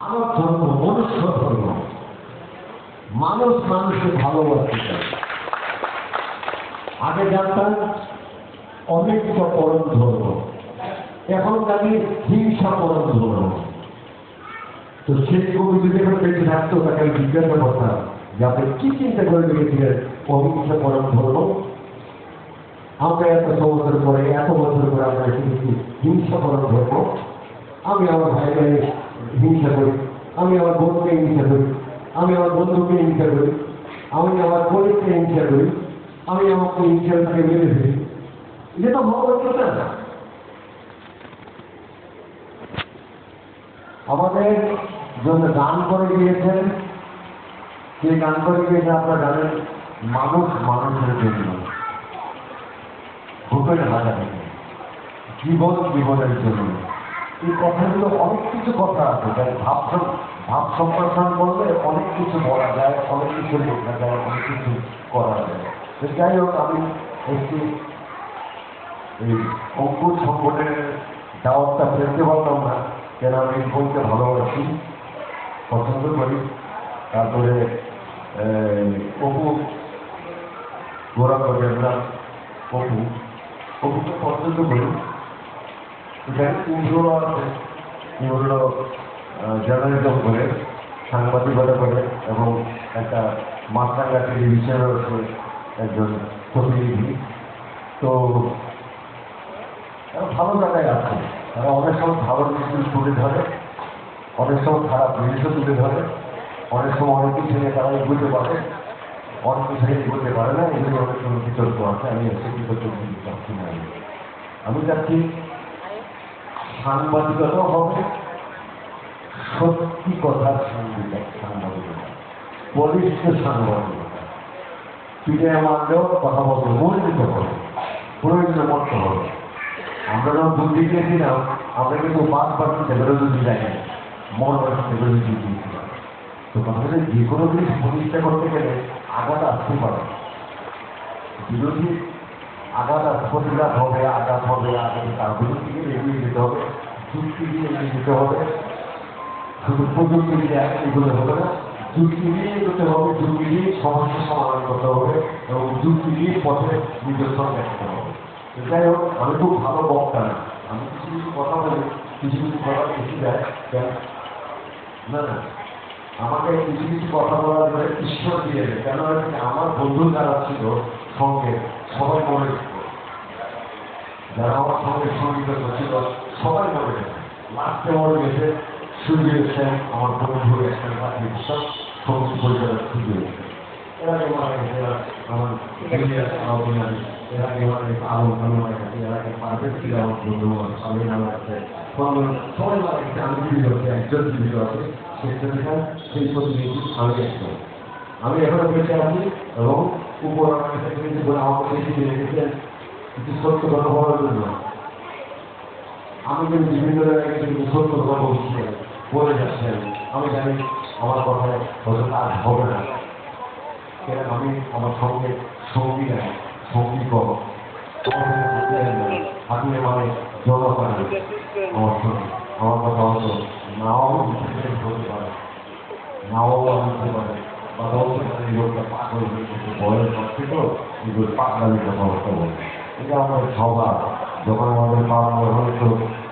আমার ধর্ম মনুষ্য ধর্ম। মানুষ মানুষকে ভালোবাসতে চায়। আগে জানতাম অমৃত পরম ধর্ম। এখন জানি হিংসা পরম ধর্ম। তো সেই কবি যদি এখন বেঁচে থাকতো তাকে আমি জিজ্ঞাসা করতাম যে আপনি কি চিন্তা করে রেখেছিলেন অহিংসা পরম ধর্ম? আমরা এত বছর পরে, এত বছর পরে আমরা শিখেছি হিংসা পরম ধর্ম। আমি আমার ভাই ভাই হিংসা করি। আমি আমার বোনকে হিংসা করি। আমি আমার বন্ধুকে হিংসা করি। আমি আমার কলিগকে হিংসা করি। আমি আমাকে হিংসার তাকে মেরে ফেলি এটা তো ভগবান না আমাদের জন্য গান করে গিয়েছেন। সেই গান করে গিয়েছে আপনারা জানেন, মানুষ মানুষের জন্য। ভূপেন হাজারে। জীবন জীবনের জন্য। এই কথাগুলো অনেক কিছু কথা আছে। তাই ভাব ভাব সম্প্রসারণ করলে অনেক কিছু বলা যায়, অনেক কিছু লেখা যায়, অনেক কিছু করা যায়। যাই হোক, আমি একটি এই অঙ্কুর সংগঠনের দাওয়াতটা ফেলতে পারলাম না, কেন আমি বলতে ভালোবাসি, পছন্দ করি। তারপরে অপু, গোরা করবেন না অপু, অপুকে পছন্দ করি। এখানে তিনগুলো আছে এগুলো জার্নালিজম করে, সাংবাদিকতা করে এবং একটা মাছরাঙ্গা টেলিভিশনে রয়েছে একজন প্রতিনিধি। তো ভালো জায়গায় আছে। তারা অনেক সময় ভালো জিনিস তুলে ধরে, অনেক সময় খারাপ জিনিসও তুলে ধরে, অনেক সময় অনেক কিছু নিয়ে তারা এগোতে পারে। অনেক কিছু নিয়ে এগোতে পারে না, এগুলো অনেক সময় বিতর্ক আছে। আমি এসে বিতর্ক আমি। চাচ্ছি সাংবাদিকতাও হবে সত্যি সাংবাদিক, সাংবাদিকতা। বলিষ্ঠ সাংবাদিকতা। মানলেও কথা বলতে মনোনীত হবে। প্রয়োজনে মত হবে। আমরা যখন বুদ্ধি দিয়েছিলাম, আমরা কিন্তু বাদ বাকি বিরোধী যাই বিরোধী দিয়েছিলাম। তো কথা হচ্ছে যে কোনো জিনিস প্রতিষ্ঠা করতে গেলে আঘাত আসতে পারে। বিরোধী আঘাত আস- প্রতিঘাত হবে, আঘাত হবে, আঘাত তার বিরুদ্ধে গিয়ে এগিয়ে যেতে হবে। যুক্তি দিয়ে যেতে হবে শুধু প্রযুক্তি দিয়ে এগুলো হবে না যুক্তি দিয়ে এগোতে হবে যুক্তি দিয়ে সমস্যা সমাধান করতে হবে এবং যুক্তি দিয়ে পথে নিজস্ব দেখতে হবে যাই হোক আমি খুব ভালো বক্তা না আমি কিছু কিছু কথা বলি কিছু কিছু কথা বেশি কেন না না আমাকে কিছু কিছু কথা বলার পরে ঈশ্বর দিয়ে দেয় কেন আমার বন্ধু যারা ছিল, সঙ্গে সবাই মনে যারা আমার সঙ্গে সংগীত ছিল সবাই মনে গেছে। লাস্টে মনে গেছে সূর্য সেন আমার বন্ধু একটা বাকি সব সংগীত পরিচালক সূর্য এরা মারা গেছে আমার এরা মারা মারা এরা মারা সবাই মারা আমি একজন সেই আমি এখনও বেঁচে আছি এবং উপর আমার আমাকে কিছু সত্য কথা বলার জন্য। আমি কিন্তু বিভিন্ন কিন্তু সত্য কথা বলছি বলে যাচ্ছেন, আমি জানি আমার কথায় হয়তো কাজ হবে না। কেন আমি আমার সঙ্গে সঙ্গী নাই, সঙ্গী কর হাতিয়ে মানে জমা করে আমার সঙ্গে। আমার কথা হয়তো নাও হতে পারে, নাও আমি হতে পারে। বা বলতে পারে হয়ে বয়স হচ্ছে তো এগুলো পাগলামি কথাবার্তা বলে। এটা আমাদের স্বভাব যখন আমাদের বাবা হয়তো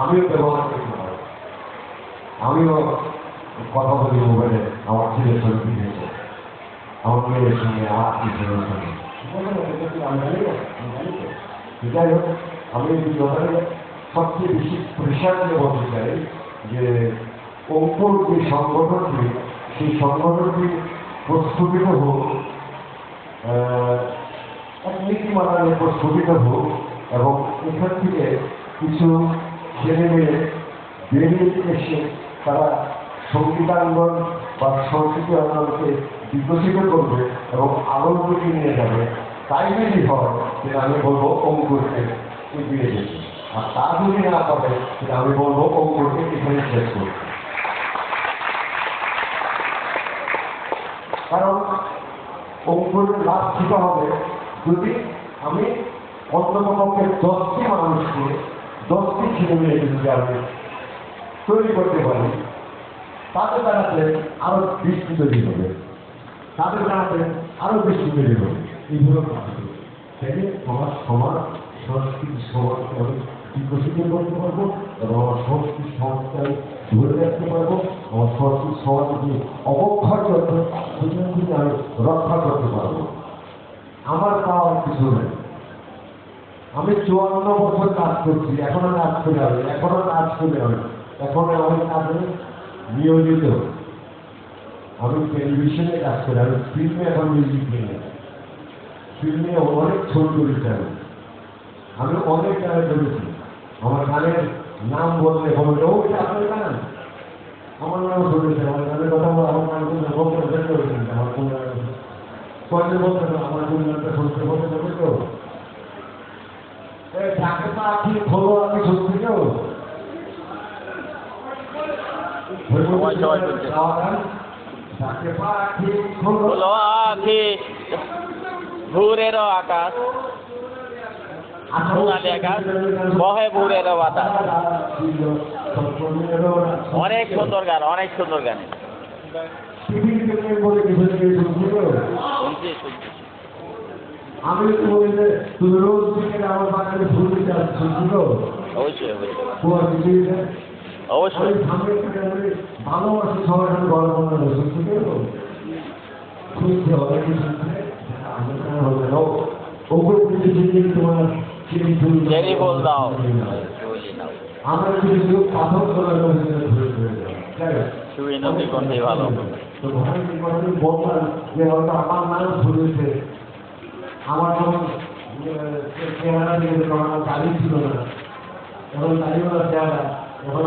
আমিও ব্যবহার করতে আমিও কথা বলি মোবাইলে আমার ছেলের সঙ্গে দিয়েছে আমার মেয়ের সঙ্গে আমার আত্মীয় সঙ্গে যাই হোক আমি এই ব্যাপারে সবচেয়ে বেশি প্রেশার চাই যে অঙ্কুর যে সংগঠনটি সেই সংগঠনটি প্রস্ফুটিত হোক এক নীতিমালার উপর স্থগিত হোক এবং এখান থেকে কিছু ছেলে মেয়ে বেরিয়ে এসে তারা সঙ্গীতাঙ্গন বা সংস্কৃতি আন্দোলনকে বিকশিত করবে এবং আলোর নিয়ে যাবে। তাই যদি হয় সেটা আমি বলব অঙ্কুরকে এগিয়ে যেতে। আর তা যদি না পারে সেটা আমি বলব অঙ্কুরকে এখানে শেষ করতে। কারণ অঙ্কুরের লাভ ছিল হবে যদি আমি অন্ততপক্ষে দশটি মানুষকে দশটি ছেলে মেয়েকে যদি আমি তৈরি করতে পারি তাদের দ্বারাতে আরও বৃষ্টি তৈরি হবে তাদের দ্বারাতে আরও বৃষ্টি তৈরি হবে। এইগুলো তাইলে আমার সমাজ, সংস্কৃতি সমাজকে আমি বিকশিত করতে পারব, এবং আমার সংস্কৃতি সমাজকে ধরে রাখতে পারব। আমার সংস্কৃতি সমাজকে অবক্ষয় করতে সেখান থেকে আমি রক্ষা করতে পারব। আমার পাওয়ার কিছু নেই। আমি চুয়ান্ন বছর কাজ করছি। এখনও কাজ করে হবে এখনও কাজ করে হবে এখনও আমি কাজে নিয়োজিত। আমি টেলিভিশনে কাজ করি। আমি ফিল্মে এখন মিউজিক নিয়ে ফিল্মে অনেক ছবি করেছি আমি। আমি অনেক গানে করেছি আমার গানের নাম বললে বলবে ও এটা আপনার গান আমার নাম শুনেছে আমার গানের কথা বলে আমার নাম শুনে বলতে বের করেছেন আমার কোন কয়েকজন বলতে আমার কোন গানটা শুনতে বলতে যাবে তো এই ডাকে পাখি খোলো আমি শুনতে ভোরেরও আকাশ। সোনালি আকাশ বহে ভোরেরও বাতাস অনেক সুন্দর গান অনেক সুন্দর গান। আমি বলি যে তুমি রোজ বিকেলে আমার বাগানে ফুল দিতে আসছো অবশ্যই অবশ্যই। অবশ্যই। থেকে ভালোবাসি মনে শুনছে আমি কেন হবে না ওপরে কিছু তোমার ফুল চেরি ফুল দাও। আমরা কিছু পাথর করে না? শুই নদী কণ্ঠে ভালো। তো ভাই বললাম যে হয়তো আমার নাম শুনেছে আমার যখন চেহারা দিয়ে তখন আমার দাড়ি ছিল না। এখন দাড়িওয়ালা চেহারা। এখন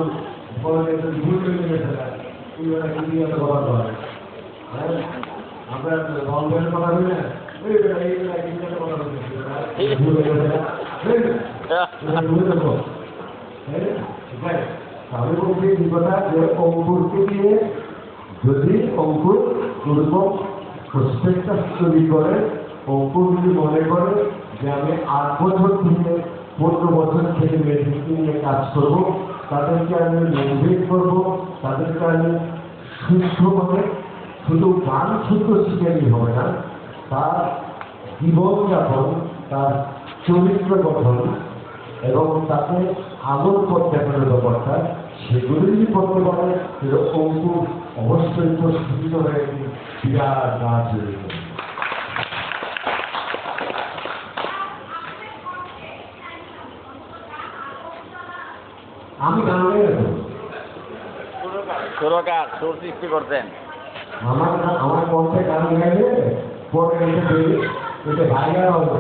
বলে ভুল হয়ে গেছে তুই ওটা কি দিয়ে এত কথা বলে? আমরা বন্ধের কথা বলি না। এই কথা? যদি অঙ্কুর এরকম প্রসপেক্টাস তৈরি করে অঙ্কুর যদি মনে করে যে আমি আট বছর থেকে পনেরো বছর থেকে মেডিসিন নিয়ে কাজ করব তাদেরকে আমি মোটিভেট করব তাদেরকে আমি সুস্থভাবে শুধু গান শুদ্ধ শিখেই হবে না তার জীবনযাপন তার চরিত্র গঠন এবং তাকে আদর পথ দেখানোর ব্যাপারটা সেগুলি যদি করতে পারে অঙ্কুর অবশ্যই প্রস্ফুটিত হয়ে একটি বিরাট গাছ হয়ে। আমি গান গাই সুরকার সুর সৃষ্টি করতেন আমার আমার কণ্ঠে গান গাইলে পরে এটা বেরিয়ে হবে।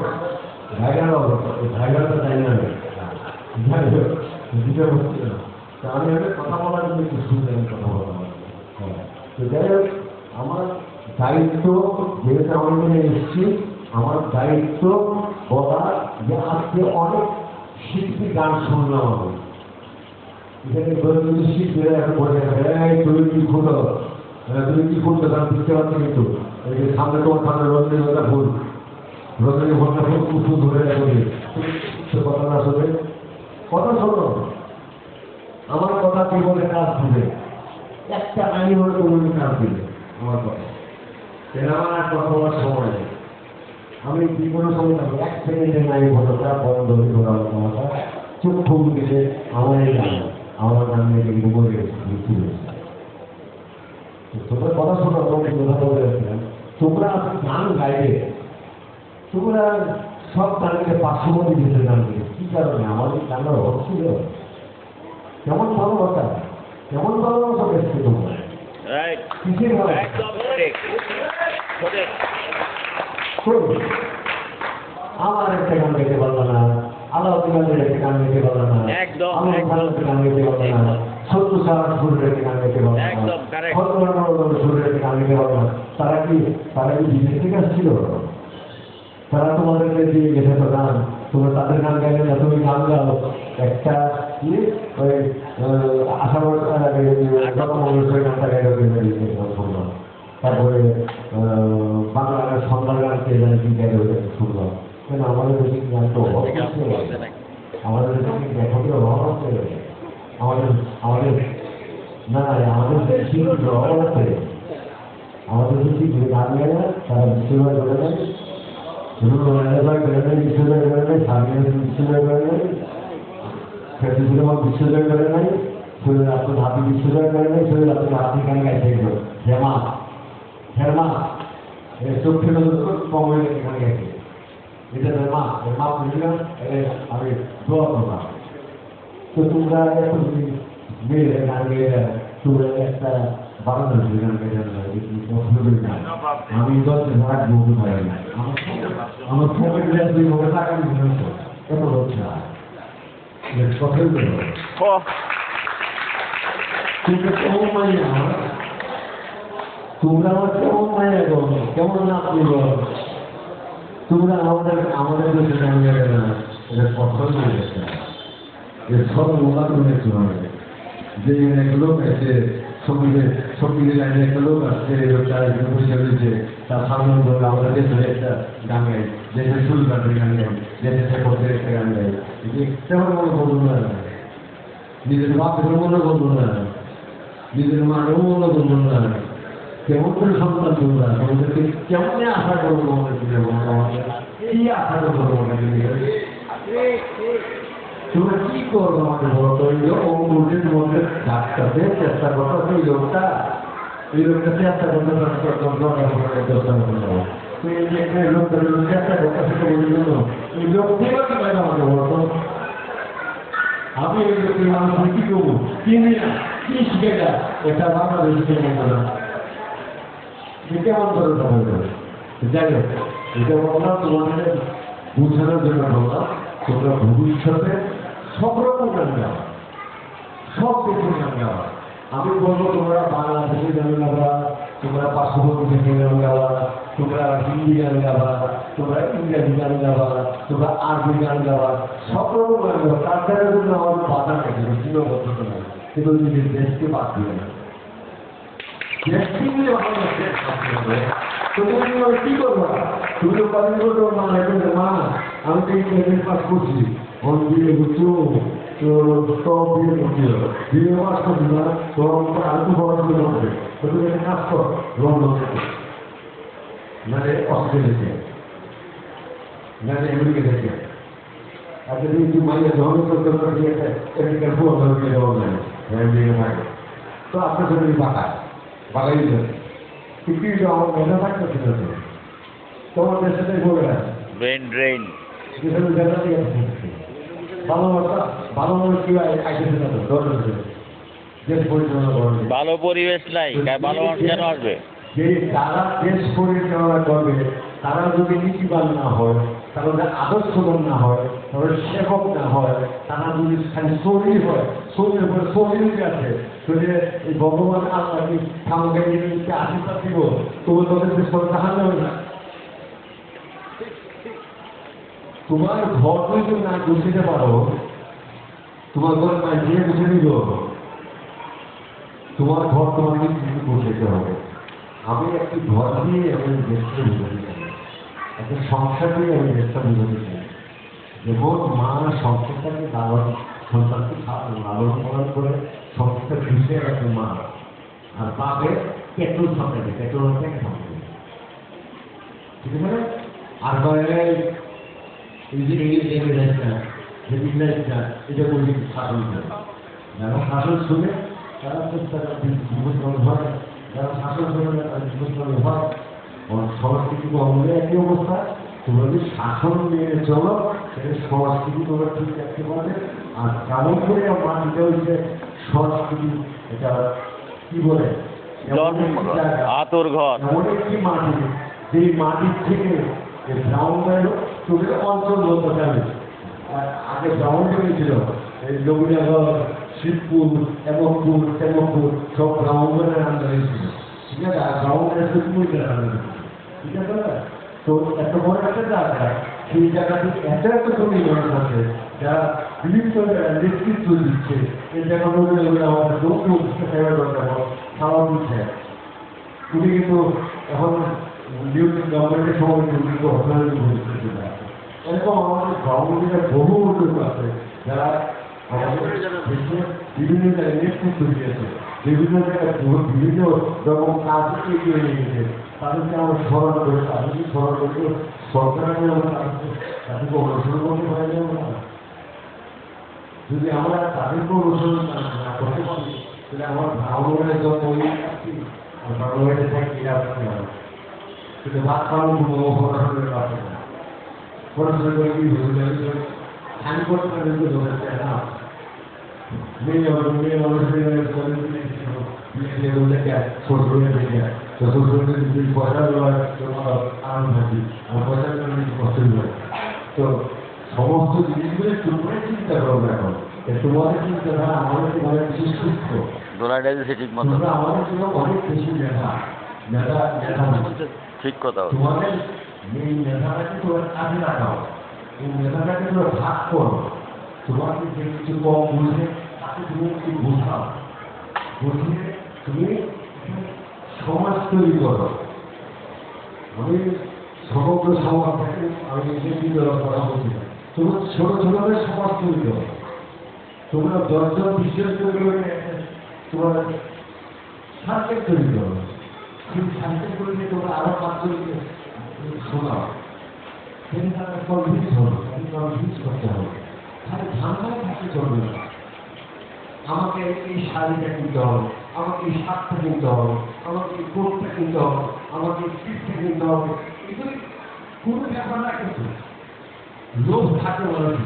হ্যাঁ। আমার দায়িত্ব যেহেতু আমি এখানে এসেছি আমার দায়িত্ব বলা যে আজকে অনেক শিল্পী গান শুনলাম আমি। এখানে দৈনন্দিন শিল্পীরা এখন তুমি কি খুলো হ্যাঁ, তুমি কি করতে চান বুঝতে পারছি কিন্তু। সামনে তোমার সামনে রঞ্জনীটা ফুল। রঞ্জনী ফুলটা ফুল ধরে রাখবে সে কথা না কথা শোনো। আমার কথা বলে কাজ দিবে একটা আইন হলে তুমি কাজ দিবে আমার কথা। আমার কথা বলার সময় নেই। আমি কোনো সময় থাকব এক সেকেন্ডে নাই কথাটা বন্ধ হয়ে ঘোরা কথাটা চোখ দিলে, আমার আমার গান নিয়ে কিন্তু কথা শোনো তোমাকে কথা বলে তোমরা গান গাইবে? তোমরা সব গানকে পার্শ্ববর্তী দিতে গান দিবে কি কারণে? আমাদের গানের অর্থ ছিল। কেমন ভালোবাসা? কেমন ভালোবাসা দেখছে তোমরা? কিসের আমার একটা গান গাইতে পারল না। আলাউদ্দিনের একটা গান গাইতে পারল না। একদম, আলম খানের একটা গান গাইতে পারল না। সত্য সারা সুরের একটা গান গাইতে পারল না। একদম, correct. সত্য সুরের একটা গান গাইতে পারল না। তারা কি তারা কি বিদেশ থেকে আসছিল? তারা তোমাদেরকে দিয়ে গেছে তো গান তোমরা তাদের গান গাইলে না তুমি গান গাও, একটা কি? ওই আশা জনমঙ্গলেশ্বরী গানটা গাইলে শুনলাম তারপরে বাংলার সন্ধ্যার গান কে জানে কি গাইলে শুনলাম কেন? আমাদের দেশে গান তো আমাদের দেশে লেখকের অভাব আছে? আমাদের আমাদের, না আমাদের দেশে অভাব আছে? আমাদের যে গান না? তারা বিশ্বজয় করে নেয় শুধু রবীন্দ্রনাথ করে নেয় বিশ্বজয় করে নেয় স্বামীনাথ বিশ্বজয় করে নেয় ফেসবুকে বিশ্বজয় করে নেয় শুধু আপনার হাতি বিশ্বজয় করে নেয় শুধু আপনার হাতি গান গাইতে গেল হেমা হেমা চোখে কমে গান গাইতে এটা মা মা বুঝলাম আমি দোয়া করলাম তো তোমরা এখন মেয়েরা গান গেয়ে তোমরা একটা বাংলা গান গেয়ে আমি দশ ভাগ বলতে পারি না। আমার ফোনের গ্লাস দিয়ে মোবাইল টাকা দিতে কত হচ্ছে তোমরা আমার কেমন মাইয়া গো? কেমন না আপনি তোমরা আমাদের আমাদের দেশে জানিয়ে দেবে না এটা পছন্দ হয়ে গেছে এর সব মোলা যে লোক আছে সঙ্গীতে সঙ্গীতে লাইনে একটা লোক আসছে এই লোকটা একটু বসে রয়েছে তার সামনে ধরে আমাদের দেশে একটা গান গাই দেশে শুরু কাটে গান গাই দেশে সে করতে একটা গান গাই। তেমন মনে বলুন না নিজের বাপের মনে বলুন না নিজের মারও মনে বলুন না কেমন করে সন্তান তোমরা তোমাদেরকে কেমন আশা করব দিকে বলো আশা করব তোমাদের তোমরা কি করব আমাকে বলো তো এই অঙ্কুরের মধ্যে ডাক্তারতে চেষ্টা করতো এই লোকটা এই লোকটা চেষ্টা করতে চেষ্টা করতে এই যে এখানে লোকটা চেষ্টা করতে সেটা বলি জন্য এই লোক থেকে কি পাইবে আমাকে বলো তো আমি এই লোকের মানুষ কি করব কি নিয়ে কি শিখে যা এটা বাংলাদেশ থেকে না কেমন করে যাই হোক এটা বললাম তোমাদের বুঝানোর জন্য বললাম তোমরা ভবিষ্যতে সব রকম গান গাওয়া সব কিছু গান গাওয়া আমি বলব, তোমরা বাংলাদেশি গান গাওয়া তোমরা পার্শ্ববর্তী থেকে গান গাওয়া তোমরা হিন্দি গান গাওয়া তোমরা ইংরেজি গান গাওয়া তোমরা আরবি গান গাওয়া সব রকম গান গাওয়া তার দ্বারা জন্য আমার বাধা নেই সীমাবদ্ধ নেই। কিন্তু নিজের দেশকে বাদ দিয়ে না দেশ কি করব? তুমি তো মা এখন মা, আমি তো টেবিল পাস করছি। ওর বিয়ে করছ তো সব বিয়ে করছি বিয়ে পাস করছি না তোর আর তো বড় বিয়ে করবে তো তুমি একটা কাজ কর লন্ডন থেকে মানে অস্ট্রেলিয়াতে মানে আমেরিকা থেকে আচ্ছা তুমি কি মাইয়া যখন করতে পারবে একটা আমেরিকার পুরো আমেরিকা যাওয়া যায় আমেরিকা থাকে তো আপনার জন্য বাঁকা বাঁকাই দিলেন কিন্তু আমার মনে থাকতেছে না তো তোমার দেশে বলে না ব্রেন ড্রেন যেখানে দেখা দিয়ে ভালো কথা ভালো মানুষ কি আইতেছে না তো দরকার হচ্ছে দেশ পরিচালনা করবে ভালো পরিবেশ নাই ভালো মানুষ কেন আসবে? যে তারা দেশ পরিচালনা করবে তারা যদি নীতিবান না হয় তারা যদি আদর্শবান না হয় তারা সেবক না হয় তারা যদি খালি শরীর হয় শরীরের পরে শরীর আছে শরীরে এই ভগবান আল্লাহ কি আশীর্বাদ দিব তবু তোদের দেশ তাহার যাবে না। তোমার ঘর যদি না গুছিতে পারো। তোমার ঘর মাঝিয়ে গুছিয়ে দিল তোমার ঘর তোমাকে কিছু গুছাইতে হবে। আমি একটি ঘর দিয়ে আমি দেশকে বুঝাতে চাই। একটা সংসার দিয়ে আমি দেশটা বুঝাতে চাই। যেমন মা সংসারটাকে লালন সন্তানকে লালন পালন করে সংসার খুশিয়ে রাখে মা। আর বাপে পেট্রোল সরকারি পেট্রোল সরকারি ঠিক আছে? আর ইংলিশ ইংরেজটা যে ইংরেজটা এটা বলি শাসন করে যারা শাসন শুনে তারা তারা জীবন হয় যারা শাসন করে না তারা জীবন হয় সংস্কৃতি অঙ্গে একই অবস্থা তোমরা যদি শাসন মেনে চলো সেটা সংস্কৃতি তোমরা ঠিক রাখতে পারবে আর কেমন করে মাটিটা হচ্ছে সংস্কৃতি এটা কি বলে আতর ঘর এমন একটি মাটি যেই মাটির থেকে ব্রাউন তুমি অঞ্চল বলতে আর আগে ব্রাহ্মণ ছিল এই রবীন্দ্রনগর শিবপুর এমকপুর তেমকপুর সব ব্রাহ্মণের আন্দারে ছিল ঠিক আছে? আর ব্রাহ্মণের শিবপুরের ঠিক আছে? না তো এত বড় একটা জায়গা, সেই জায়গাতে এত এত জমি মানুষ আছে যারা বিভিন্ন নেতৃত্ব দিচ্ছে, এই জায়গাগুলো আমাদের সেবা দরকার খাওয়া দিচ্ছে। তুমি কিন্তু এখন নিউজ গভর্নমেন্টের সময় পরিস্থিতি আছে এরকম আমাদের গভর্নমেন্টের বহু লোক আছে। যারা বিভিন্ন জায়গায় বিভিন্ন জায়গায় নিয়ে আমরা যদি আমরা তাদেরকে অনুসরণ না- করতে পারি, তাহলে আমার ভাবনের আছি ভাবনের থাকি আসতে হবে। কিন্তু পড়াশোনার কাছে না পড়াশোনা ধরেছে না মেয়ে মেয়ে মানুষের তো সমস্ত জিনিসগুলো তোমরা চিন্তা করো এখন তোমাদের চিন্তাধারা আমাদের তোমাদের বেশি মতো তোমরা আমাদের জন্য অনেক বেশি মেধা মেধা মেধা ঠিক কথা তোমাদের এই মেধাটাকে তোমরা কাজে লাগাও। এই ভাগ করো। তোমাকে যে কম বুঝে তুমি একটু বোঝাও। বুঝিয়ে তুমি সমাজ তৈরি করো। আমি সমগ্র সমাজ থেকে আমি এসে করা বলছি। না। তোমরা ছোট ছোটদের সমাজ তৈরি করো। তোমরা দশজন করে তোমার সার্কেল তৈরি করো। সেই করে তোমরা আরও পাঁচজনকে শোনাও সেখানে তারা কনভিন্স হলো হবে। না। আমাকে এই শাড়িটা কিনতে হবে, আমাকে এই শার্টটা কিনতে হবে, আমাকে এই কোটটা কিনতে হবে, আমাকে এই স্লিপটা কিনতে হবে। এগুলি কোনো ব্যাপার না কিন্তু। লোভ থাকে মানুষের।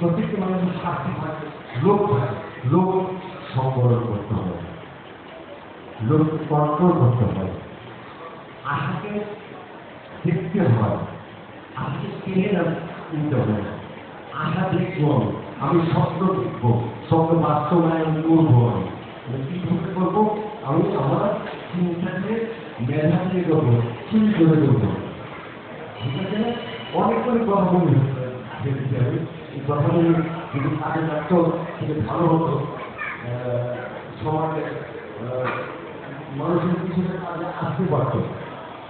প্রত্যেকটি মানুষের স্বার্থ থাকে, লোভ থাকে। লোভ সংবরণ করতে হবে। লোভ কন্ট্রোল করতে হয় আশাকে দেখতে হয়। আশাকে কেড়ে না নিতে হবে না। আশা দেখব আমি। আমি স্বপ্ন দেখব। স্বপ্ন বাস্তবায়ন করব আমি। আমি কীভাবে করব আমি আমার চিন্তাকে মেধা দিয়ে করব, চুরি করে করব। ঠিক আছে? অনেক করে কথা বলি। দেখতে হবে। এই কথাগুলি যদি কাজে লাগতো সেটা ভালো হতো। সমাজে মানুষের কাজে আসতে পারতো।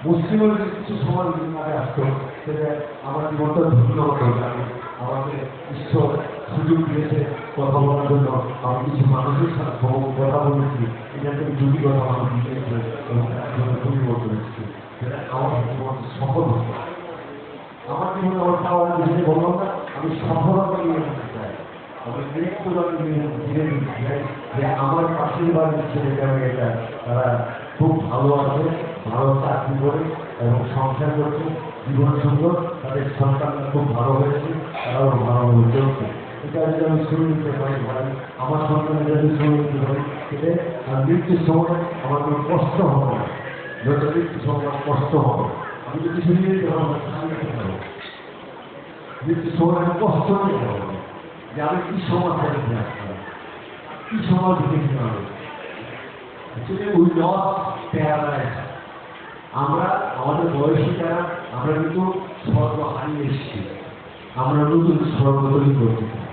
মুসলিমের কিছু সমাজ যদি কাজে আসতো, সেটা আমার জীবনটা ধন্য হতো আমি আমাকে ঈশ্বর সুযোগ দিয়েছে কথা বলার জন্য। আমি কিছু মানুষের সাথে কথা বলেছি। এটা থেকে দুটি কথা আমার দিয়েছে এবং পরিবর্তন এসেছে সেটা আমার জীবন সফল হতো। আমার জীবনে আমার পাওয়া যেটা বললাম না, আমি সফলতা নিয়ে যেতে চাই। আমি মৃত্যুটাকে নিয়ে ধীরে ধীরে যে আমার পাশের বাড়ির ছেলেটা মেয়েটা, তারা খুব ভালো আছে। ভালো চাকরি করে এবং সংসার করছে, জীবন সুন্দর, তাদের সন্তানরা খুব ভালো হয়েছে, তারাও ভালোভাবে চলছে। এটা যদি আমি শুনে নিতে পারি ভাই, আমার সন্তানের যদি শুনে নিতে পারি আর মৃত্যুর সময় আমার কোনো কষ্ট হবে না। যত মৃত্যুর সময় কষ্ট হবে। আমি যদি শুনিয়ে শান্তি হবে। মৃত্যুর সময় আমি কষ্ট নিয়ে যাব যে আমি কি সমাজ থেকে আসলাম কি সমাজ দেখতে হবে আসলে উই লস প্যারালাইজ আমরা, আমাদের বয়সী যারা, আমরা কিন্তু স্বর্গ হারিয়ে এসেছি। আমরা নতুন স্বর্গ তৈরি করতে চাই।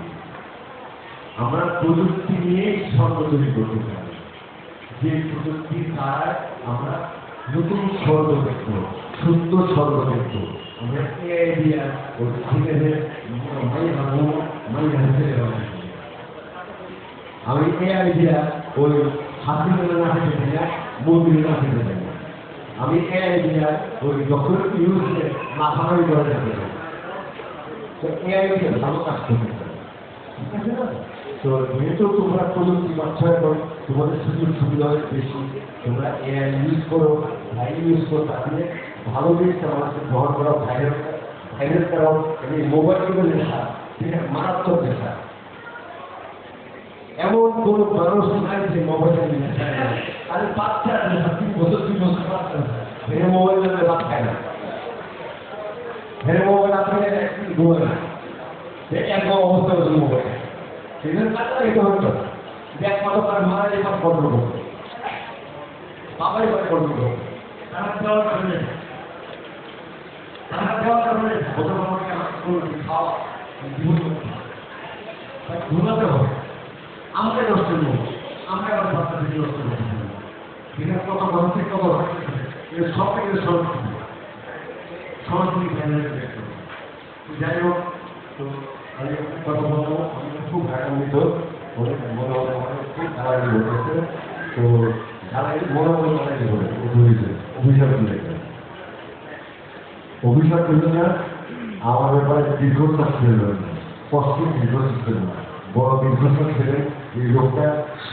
আমরা প্রযুক্তি নিয়ে স্বর্গ তৈরি করতে চাই। যে প্রযুক্তির দ্বারা আমরা নতুন স্বর্গ দেখব সুন্দর স্বর্গ দেখব। আমরা এআই দিয়ে থেকে যে মাই হাবো মাই আমি এআই দিয়া ওই হাতি মেলা না খেতে না মুরগি না খেতে না। আমি এআই ওই যখন ইউজ মাথা করে যেতে তো? তো যেহেতু তোমরা প্রযুক্তি তোমাদের সুযোগ সুবিধা অনেক বেশি। তোমরা এআই ইউজ করো ভাই ইউজ করো তাহলে ভালো জিনিসটা মানুষকে গ্রহণ করো ভাইরাল ভাইরাল এই মোবাইল যুগের নেশা মারাত্মক নেশা। এমন কোন মানুষ নাই যে মোবাইলের আরে বাচ্চা তিন তিন বছর নেশা মোবাইল ভাত খায় না হেরে মোবাইল আপনি ঘুমায় না এরকম অবস্থা হচ্ছে মোবাইল সেখানে টাকা দিতে হতো ব্যাগ কত করে মারা যায়, সব কন্ট্রোল করতো বাবাই করে কন্ট্রোল করতো তারা দেওয়ার কারণে তারা দেওয়ার কারণে আমার খাওয়া ঘুমাতে হবে। আমরা নষ্ট নেব আমরা আবার বাচ্চা থেকে নষ্ট করতে হবে এটা কত মানসিক দেখতে হবে। যাই হোক, তো কথা খুব খুব না, আমার ব্যাপারে দীর্ঘশ্বাস ছিল না কষ্ট দীর্ঘশ্বাস না বড় দীর্ঘশ্বাস ছেলে এই লোকটা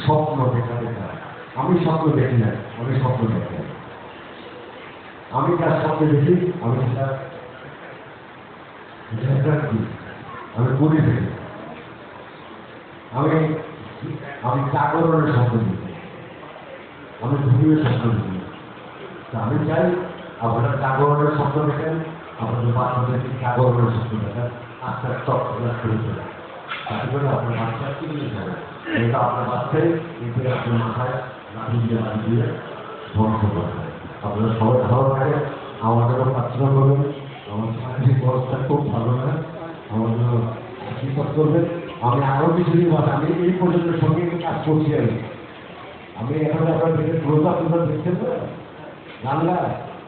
স্বপ্ন দেখা দেখা আমি স্বপ্ন দেখি না আমি স্বপ্ন দেখি না। আমি যার স্বপ্ন দেখি, আমি সেটা আমি করি দেখি আমি আমি জাগরণের স্বপ্ন দেখি আমি ঘুমিয়ে স্বপ্ন দেখি আমি চাই, আপনারা জাগরণের স্বপ্ন দেখেন, আপনাদের বাচ্চাদেরকে জাগরণের স্বপ্ন দেখেন? আস্তে আস্তে করে তাতে আপনার বাচ্চা কি নিয়ে যাবে এটা আপনার বাচ্চাই এতে আপনার মাথায় লাঠি দিয়ে আপনারা সবাই ভালো থাকেন আমাদেরও প্রার্থনা করবেন আমার শারীরিক অবস্থা খুব ভালো না আমাদের আশীর্বাদ করবেন আমি আরও কিছুদিন বাদ আমি এই পর্যন্ত সঙ্গে কাজ করছি আমি আমি এখন আপনার দেখে ক্লোজ আপ দেখছেন না বাংলা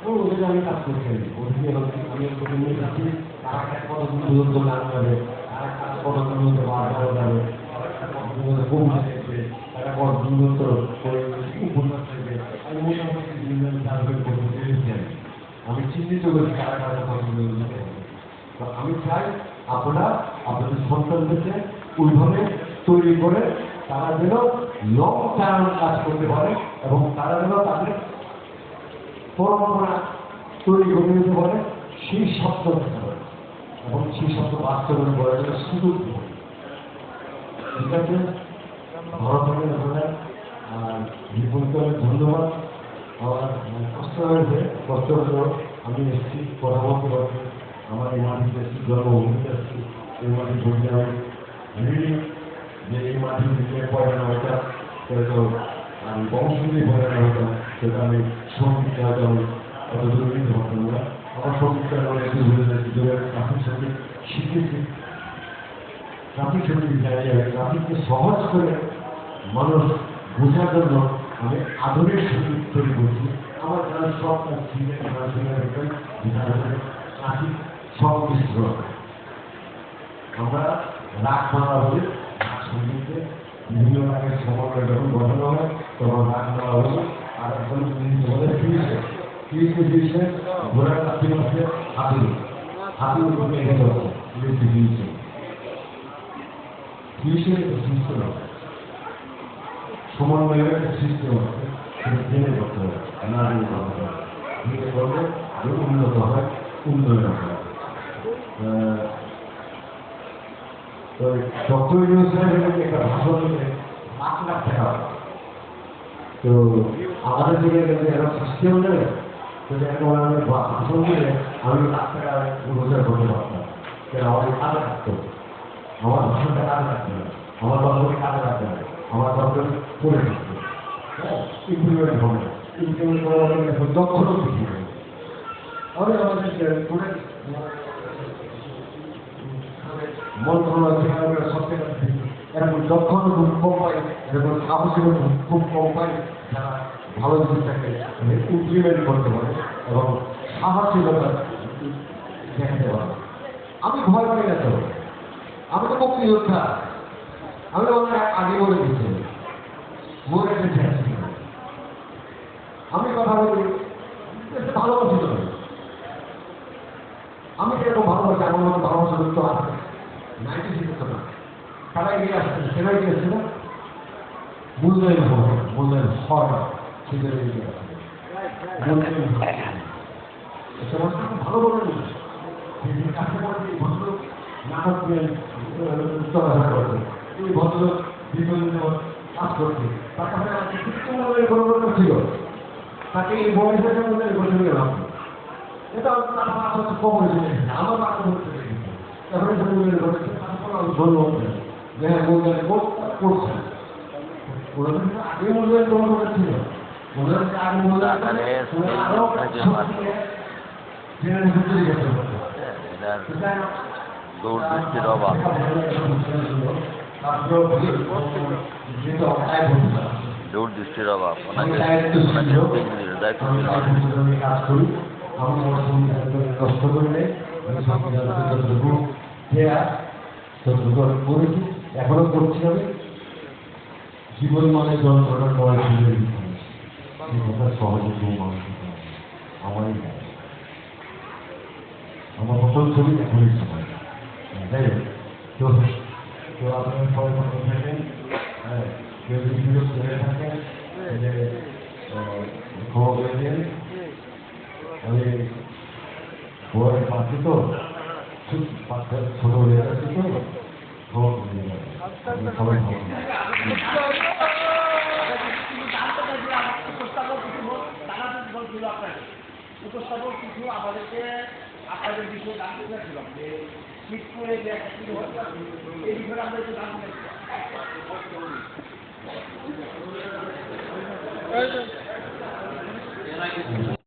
ওদের আমি কাজ করছি আমি ওদিকে আমি নিয়ে যাচ্ছি তারা এক কত পর্যন্ত গান গাবে তারা কাজ পর্যন্ত বার করা যাবে তারা পর্যন্ত কবিতা উপন্যাস আমি মোটামুটি বিভিন্ন আমি চাই আপনারা আপনাদের সন্তানদেরকে ওইভাবে তৈরি করে তারা যেন লং টার্ম কাজ করতে পারে, এবং তারা যেন তাদের পরম্পরা তৈরি করে নিতে পারে, সেই দেখতে পারে এবং সেই স্বপ্ন বাস্তবায়ন করার জন্য সুযোগ ঠিক আছে? ভালো আর অনেক ধন্যবাদ আমার কষ্ট হয়েছে, কষ্ট হলেও আমি এসেছি, কথা বলতে আমার এই মাটিতে এসেছি, জন্মভূমিতে এসেছি, এই মাটি বলতে আমি ঋণী যে এই মাটি নিয়ে পড়ে না ওটা সেটা আমি বংশ পড়ে না সেটা আমি সঙ্গীতটা হয়তো আমি অত দূর নিতে না আমার সঙ্গীতটা আমি একটু ঘুরে যাচ্ছি দূরে ট্রাফিক সংগীত শিখেছি। ট্রাফিক সংগীত জানিয়ে ট্রাফিককে সহজ করে মানুষ বোঝার জন্য আমি আধুনিক সংগীত তৈরি করছি। আমার যারা সব কাজ সিঙ্গার গান সিঙ্গার যেটা ট্রাফিক সব মিশ্র। আমরা রাগ মারা রাগ সঙ্গীতে বিভিন্ন রাগের সমন্বয় যখন গঠন হয়, তখন রাগ মারা হলো আর ফিরিছে ফিরিছে ফিরিছে ফিরিছে না সমন্বয়ের একটা সিস্টেম আছে সেটা জেনে করতে হবে না জেনে করতে হবে। জেনে করলে আরও উন্নত হয়, উন্নয়ন হয় তো ডক্টর ইউনিভার্সিটির একটা ভাষণ লাখ লাখ টাকা। তো আমাদের দিকে কিন্তু এরকম সিস্টেম নেই তো এখন আমি ভাষণ দিলে আমি লাখ টাকা রোজগার করতে পারতাম। কেন আমাদের কাজে থাকতো আমার ভাষণটা কাজে হবে আমার দপ্তরে কাজে রাখতে হবে আমার পড়ে থাকতে হবে হ্যাঁ ইমপ্লিমেন্ট হবে। ইমপ্লিমেন্ট করার জন্য দক্ষতা বৃদ্ধি হবে আমাদের আমাদের করে মন্ত্রণালয় থেকে আমরা যারা ভালো জিনিসটাকে ইমপ্লিমেন্ট করতে পারে এবং সাহসিকতা দেখাতে পারে। আমি ভয় না তো। আমি তো মুক্তিযোদ্ধা। আমি অনেক আগে বলে দিচ্ছি। মনে গেছে আমি কথা বলি ভালোবাসি তো আমি কীরকম ভালোবাসি, আমার মতো ভালোবাসা তো আছে। নাইনটি সিক্স না তারা এগিয়ে আসছে সেটা এগিয়ে আসছে না? মূল্যায়ন হবে মূল্যায়ন হয় সেটা এগিয়ে আসছে। খুব ভালো বলে কাছে বলে নাটক করছে এই ভদ্রলোক যাবৎ কাজ করছে। তার কাছে আমার কৃষ্ণনগরের গণতন্ত্র ছিল। তাকে এই বয়সের জন্য বছর গেলাম এটা মাথা হচ্ছে কম হয়েছে আমার মাথা হচ্ছে তারপরে হ্যাঁ বললেন করছে আগে অভাব। দূরদৃষ্টির অভাব ওনাকে ওনাকে ইংরেজির দায়িত্ব ছিল কাজ আমার সংবিধানকে নষ্ট করি নাই আমি সংবিধানকে যতটুকু দেয়া ততটুকু আমি করেছি এখনও করছি আমি জীবন মানে যন্ত্রণা নয় জীবনের সহজে আমারই আমার প্রথম ছবি এখনই সময় যাই হোক তো আপনারা সবাই ভালো থাকেন। হ্যাঁ কেউ যদি বিরোধ করে থাকেন যে খবর করে দিন। আমি বউয়ের পাচ্ছি তো, ছোট হয়ে যাচ্ছে তো উপস্থাপক কিছু আমাদেরকে আপনাদের বিষয়ে জানতে চাচ্ছিলাম যে মিটপুরে যে এই বিষয়ে আমরা একটু দাম Thank you.